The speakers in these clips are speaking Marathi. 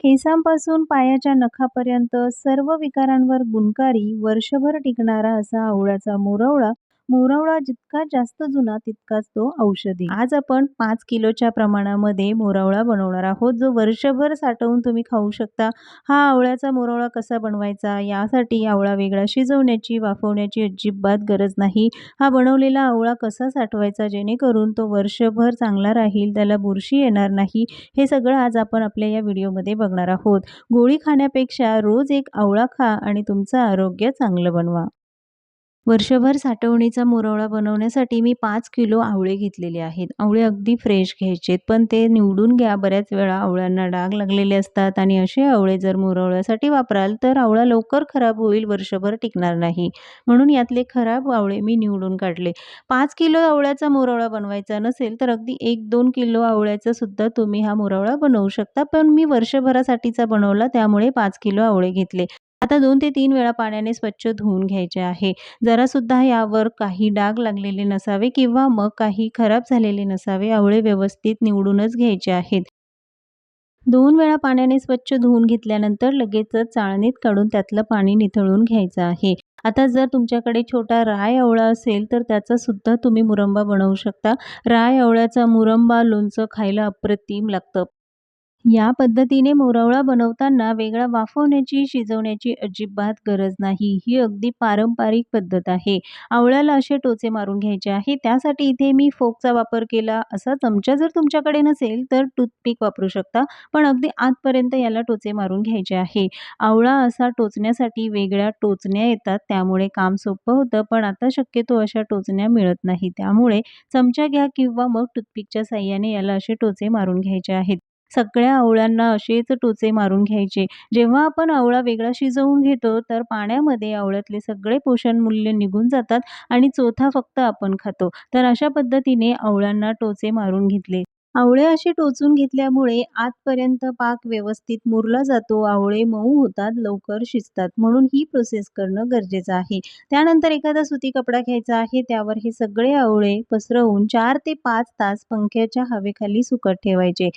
केसांपासून पायाच्या नखापर्यंत सर्व विकारांवर गुणकारी, वर्षभर टिकणारा असा आवळ्याचा मोरवळा. मोरावळा जितका जास्त जुना तितकाच तो औषधी. आज आपण पाच किलोच्या प्रमाणामध्ये मोरावळा बनवणार आहोत, जो वर्षभर साठवून तुम्ही खाऊ शकता. हा आवळ्याचा मोरावळा कसा बनवायचा? यासाठी आवळा वेगळा शिजवण्याची, वाफवण्याची अजिबात गरज नाही. हा बनवलेला आवळा कसा साठवायचा जेणेकरून तो वर्षभर चांगला राहील, त्याला बुरशी येणार नाही, हे सगळं आज आपण आपल्या या व्हिडिओमध्ये बघणार आहोत. गोळी खाण्यापेक्षा रोज एक आवळा खा आणि तुमचं आरोग्य चांगलं बनवा. वर्षभर साठवणीचा मुरवळा बनवण्यासाठी मी पाच किलो आवळे घेतलेले आहेत. आवळे अगदी फ्रेश घ्यायचेत, पण ते निवडून घ्या. बऱ्याच वेळा आवळ्यांना डाग लागलेले असतात आणि असे आवळे जर मुरवळ्यासाठी वापराल तर आवळा लवकर खराब होईल, वर्षभर टिकणार नाही. म्हणून यातले खराब आवळे मी निवडून काढले. पाच किलो आवळ्याचा मुरवळा बनवायचा नसेल तर अगदी एक दोन किलो आवळ्याचा सुद्धा तुम्ही हा मुरवळा बनवू शकता, पण मी वर्षभरासाठीचा बनवला त्यामुळे पाच किलो आवळे घेतले. आता दोन ते तीन वेळा पाण्याने स्वच्छ धुवून घ्यायचे आहे. जरासुद्धा यावर काही डाग लागलेले नसावे किंवा मग काही खराब झालेले नसावे. आवळे व्यवस्थित निवडूनच घ्यायचे आहेत. दोन वेळा पाण्याने स्वच्छ धुवून घेतल्यानंतर लगेचच चाळणीत काढून त्यातलं पाणी निथळून घ्यायचं आहे. आता जर तुमच्याकडे छोटा राय आवळा असेल तर त्याचा सुद्धा तुम्ही मुरंबा बनवू शकता. राय आवळ्याचा मुरंबा, लोणचं खायला अप्रतिम लागतं. या पद्धतीने मोरवळा बनवताना वेगळा वाफवण्याची, शिजवण्याची अजिबात गरज नाही. ही अगदी पारंपरिक पद्धत आहे. आवळ्याला असे टोचे मारून घ्यायचे आहे. त्यासाठी इथे मी फोकचा वापर केला. असा चमचा जर तुमच्याकडे नसेल तर टूथपिक वापरू शकता, पण अगदी आतपर्यंत याला टोचे मारून घ्यायचे आहे. आवळा असा टोचण्यासाठी वेगळ्या टोचण्या येतात, त्यामुळे काम सोपं होतं, पण आता शक्यतो अशा टोचण्या मिळत नाही. त्यामुळे चमचा घ्या किंवा मग टूथपिकच्या साह्याने याला असे टोचे मारून घ्यायचे आहेत. सगळ्या आवळ्यांना असेच टोचे मारून घ्यायचे. जेव्हा आपण आवळा वेगळा शिजवून घेतो तर पाण्यामध्ये आवळ्यातले सगळे पोषण मूल्य निघून जातात आणि चोथा फक्त आपण खातो. तर अशा पद्धतीने आवळ्यांना टोचे मारून घेतले. आवळे असे टोचून घेतल्यामुळे आतपर्यंत पाक व्यवस्थित मुरला जातो. आवळे मऊ होतात, लवकर शिजतात. म्हणून ही प्रोसेस करणं गरजेचं आहे. त्यानंतर एखादा सुती कपडा घ्यायचा आहे. त्यावर हे सगळे आवळे पसरवून चार ते पाच तास पंख्याच्या हवेखाली सुकत ठेवायचे.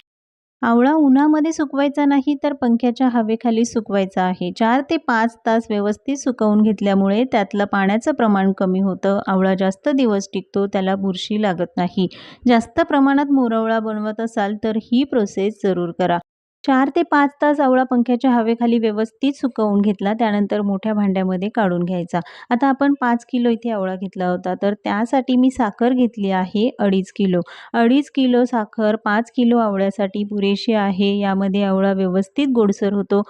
आवळा उन्हामध्ये सुकवायचा नाही तर पंख्याच्या हवेखाली सुकवायचा आहे. चार ते पाच तास व्यवस्थित सुकवून घेतल्यामुळे त्यातलं पाण्याचं प्रमाण कमी होतं. आवळा जास्त दिवस टिकतो, त्याला बुरशी लागत नाही. जास्त प्रमाणात मोरवळा बनवत असाल तर ही प्रोसेस जरूर करा. चार ते पाच तास आवळा पंख्याच्या हवेखाली व्यवस्थित सुकवून घेतला. त्यानंतर मोठ्या भांड्यामध्ये काढून घ्यायचा. आता आपण पाच किलो इथे आवळा घेतला होता, तर त्यासाठी मी साखर घेतली आहे अडीच किलो. अडीच किलो साखर पाच किलो आवळ्यासाठी पुरेशी आहे. यामध्ये आवळा व्यवस्थित गोडसर होतो.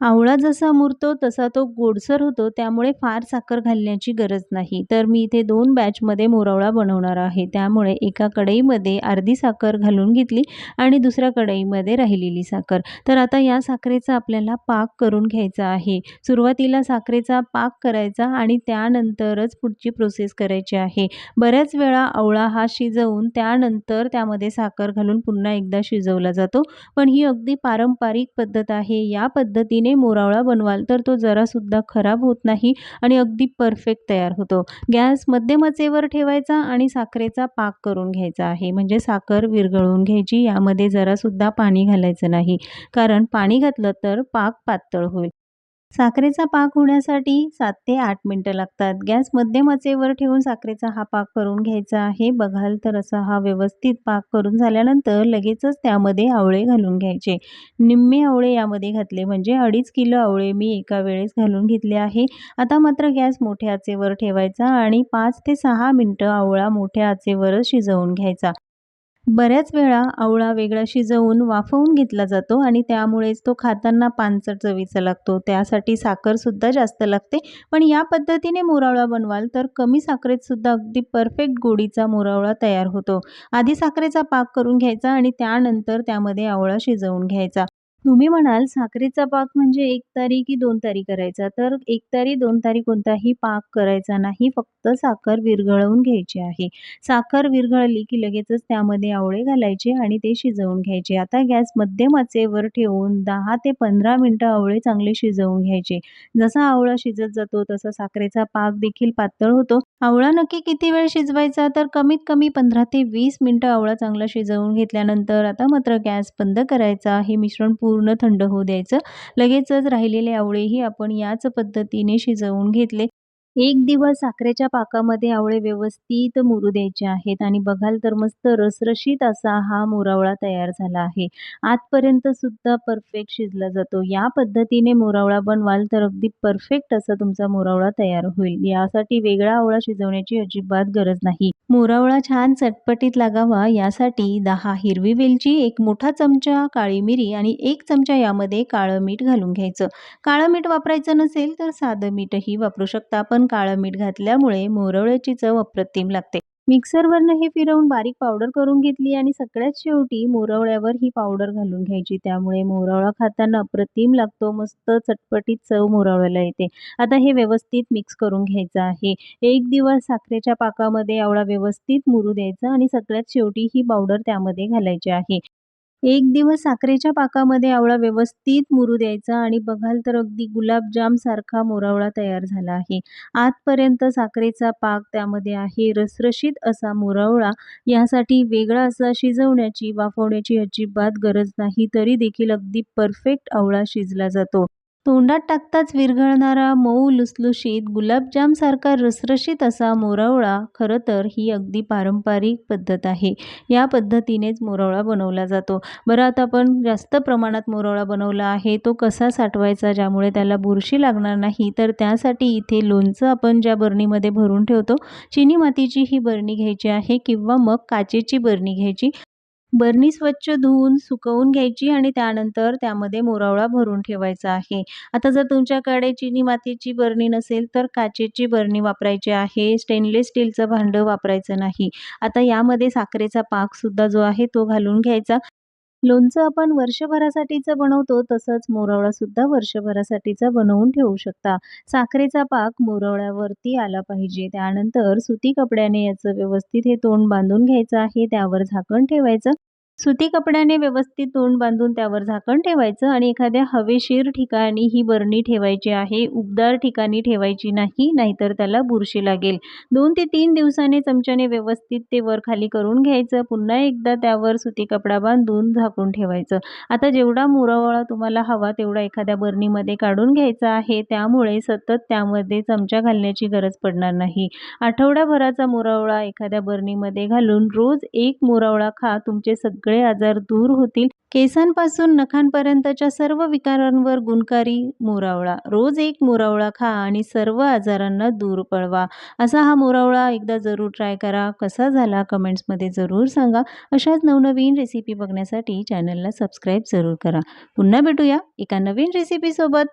आवळा जसा मुरतो तसा तो गोडसर होतो, त्यामुळे फार साखर घालण्याची गरज नाही. तर मी इथे दोन बॅचमध्ये मोरवळा बनवणार आहे. त्यामुळे एका कढईमध्ये अर्धी साखर घालून घेतली आणि दुसऱ्या कढईमध्ये राहिलेली साखर. तर आता या साखरेचा आपल्याला पाक करून घ्यायचा आहे. सुरुवातीला साखरेचा पाक करायचा आणि त्यानंतरच पुढची प्रोसेस करायची आहे. बऱ्याच वेळा आवळा हा शिजवून त्यानंतर त्यामध्ये साखर घालून पुन्हा एकदा शिजवला जातो, पण ही अगदी पारंपरिक पद्धत आहे. या पद्धतीने मोरावळा बनवाल तर तो जरासुद्धा खराब होत नाही आणि अगदी परफेक्ट तयार होतो. गॅस मध्यम आचेवर ठेवायचा आणि साखरेचा पाक करून घ्यायचा आहे. म्हणजे साखर विरघळून घ्यायची. यामध्ये जरासुद्धा पाणी घालायचं नाही, कारण पाणी घातलं तर पाक पातळ होईल. साखरेचा पाक होण्यासाठी सात ते आठ मिनटं लागतात. गॅस मध्यम आचेवर ठेवून साखरेचा हा पाक करून घ्यायचा आहे. बघाल तर असा हा व्यवस्थित पाक करून झाल्यानंतर लगेचच त्यामध्ये आवळे घालून घ्यायचे. निम्मे आवळे यामध्ये घातले म्हणजे अडीच किलो आवळे मी एका वेळेस घालून घेतले आहे. आता मात्र गॅस मोठ्या आचेवर ठेवायचा आणि पाच ते सहा मिनटं आवळा मोठ्या आचेवरच शिजवून घ्यायचा. बऱ्याच वेळा आवळा वेगळा शिजवून वाफवून घेतला जातो आणि त्यामुळेच तो खाताना पानसर चवीचा लागतो. त्यासाठी साखरसुद्धा जास्त लागते. पण या पद्धतीने मोरावळा बनवाल तर कमी साखरेतसुद्धा अगदी परफेक्ट गोडीचा मोरावळा तयार होतो. आधी साखरेचा पाक करून घ्यायचा आणि त्यानंतर त्यामध्ये आवळा शिजवून घ्यायचा. तुम्ही म्हणाल साखरेचा पाक म्हणजे एक तारी की दोन तारी करायचा? तर एक तारी, दोन तारी कोणताही पाक करायचा नाही. फक्त साखर विरघळवून घ्यायची आहे. साखर विरघळली की लगेचच त्यामध्ये आवळे घालायचे आणि ते शिजवून घ्यायचे. आता गॅस मध्यम आचेवर ठेवून दहा ते पंधरा मिनटं आवळे चांगले शिजवून घ्यायचे. जसा आवळा शिजत जातो तसा साखरेचा पाक देखील पातळ होतो. आवळा नक्की किती वेळ शिजवायचा? तर कमीत कमी पंधरा ते वीस मिनटं आवळा चांगला शिजवून घेतल्यानंतर आता मात्र गॅस बंद करायचा. हे मिश्रण पूर्ण पूर्ण थंड होऊ द्यायचं. लगेचच राहिलेले आवळेही आपण याच पद्धतीने शिजवून घेतले. एक दिवस साखरेच्या पाकामध्ये आवळे व्यवस्थित मुरू द्यायचे आहेत आणि बघाल तर मस्त रसरशीत असा हा मोरावळा तयार झाला आहे. आजपर्यंत सुद्धा परफेक्ट शिजला जातो. या पद्धतीने मुरवळा बनवाल तर अगदी परफेक्ट असा तुमचा मोरावळा तयार होईल. यासाठी वेगळा आवळा शिजवण्याची अजिबात गरज नाही. मोरावळा छान चटपटीत लागावा. यासाठी दहा हिरवी वेलची एक मोठा चमचा काळी मिरी आणि एक चमचा यामध्ये काळं मीठ घालून घ्यायचं. काळं मीठ वापरायचं नसेल तर साधं मीठही वापरू शकता. पण काळं मीठ घातल्यामुळे मोरवळ्याची चव अप्रतिम लागते. मिक्सरवरनं हे फिरवून बारीक पावडर करून घेतली आणि सगळ्यात शेवटी मोरवळ्यावर ही पावडर घालून घ्यायची. त्यामुळे मोरवळा खाताना अप्रतिम लागतो. मस्त चटपटीत चव मोरवळ्याला येते. आता हे व्यवस्थित मिक्स करून घ्यायचं आहे. एक दिवस साखरेच्या पाकामध्ये आवळा व्यवस्थित मुरू द्यायचा आणि सगळ्यात शेवटी ही पावडर त्यामध्ये घालायची आहे. एक दिवस साखरेच्या पाकामध्ये आवळा व्यवस्थित मुरू द्यायचा आणि बघाल तर अगदी गुलाबजाम सारखा मोरावळा तयार झाला आहे. आजपर्यंत साखरेचा पाक त्यामध्ये आहे. रसरशीत असा मोरावळा यासाठी वेगळा असा शिजवण्याची वाफवण्याची अजिबात गरज नाही तरी देखील अगदी परफेक्ट आवळा शिजला जातो. तोंडात टाकताच विरघळणारा मऊ लुसलुशीत गुलाबजामसारखा रसरशीत असा मोरावळा खरं तर ही अगदी पारंपरिक पद्धत आहे. या पद्धतीनेच मोरावळा बनवला जातो. बरं आता आपण जास्त प्रमाणात मोरावळा बनवला आहे तो कसा साठवायचा ज्यामुळे त्याला बुरशी लागणार नाही तर त्यासाठी इथे लोणचं आपण ज्या बरणीमध्ये भरून ठेवतो चिनी मातीची ही बरणी घ्यायची आहे किंवा मग काचेची बरणी घ्यायची. बरणी स्वच्छ धुवून सुकवून घ्यायची आणि त्यानंतर त्यामध्ये मोरावळा भरून ठेवायचा आहे. आता जर तुमच्याकडे चिनी मातीची बरणी नसेल तर काचेची बरणी वापरायची आहे. स्टेनलेस स्टीलचं भांडं वापरायचं नाही. आता यामध्ये साखरेचा पाकसुद्धा जो आहे तो घालून घ्यायचा. लोणचं आपण वर्षभरासाठीचं बनवतो तसंच मोरवळासुद्धा वर्षभरासाठीचा बनवून ठेवू शकता. साखरेचा पाक मोरवळ्यावरती आला पाहिजे. त्यानंतर सुती कपड्याने याचं व्यवस्थित हे तोंड बांधून घ्यायचं आहे. त्यावर झाकण ठेवायचं. सुती कपड्याने व्यवस्थित तोंड बांधून त्यावर झाकण ठेवायचं आणि एखाद्या हवेशीर ठिकाणी ही बरणी ठेवायची आहे. उबदार ठिकाणी ठेवायची नाही नाहीतर त्याला बुरशी लागेल. दोन ते तीन दिवसाने चमच्याने व्यवस्थित ते वर खाली करून घ्यायचं. पुन्हा एकदा त्यावर सुती कपडा बांधून झाकून ठेवायचं. आता जेवढा मुरवळा तुम्हाला हवा तेवढा एखाद्या बरणीमध्ये काढून घ्यायचा आहे. त्यामुळे सतत त्यामध्ये चमचा घालण्याची गरज पडणार नाही. आठवडाभराचा मुरवळा एखाद्या बरणीमध्ये घालून रोज एक मुरवळा खा. तुमचे सगळे सगळे आजार दूर होतील. केसांपासून नखांपर्यंतच्या सर्व विकारांवर गुणकारी मोरावळा. रोज एक मोरावळा खा आणि सर्व आजारांना दूर पळवा. असा हा मोरावळा एकदा जरूर ट्राय करा. कसा झाला कमेंट्समध्ये जरूर सांगा. अशाच नवनवीन रेसिपी बघण्यासाठी चॅनलला सबस्क्राईब जरूर करा. पुन्हा भेटूया एका नवीन रेसिपीसोबत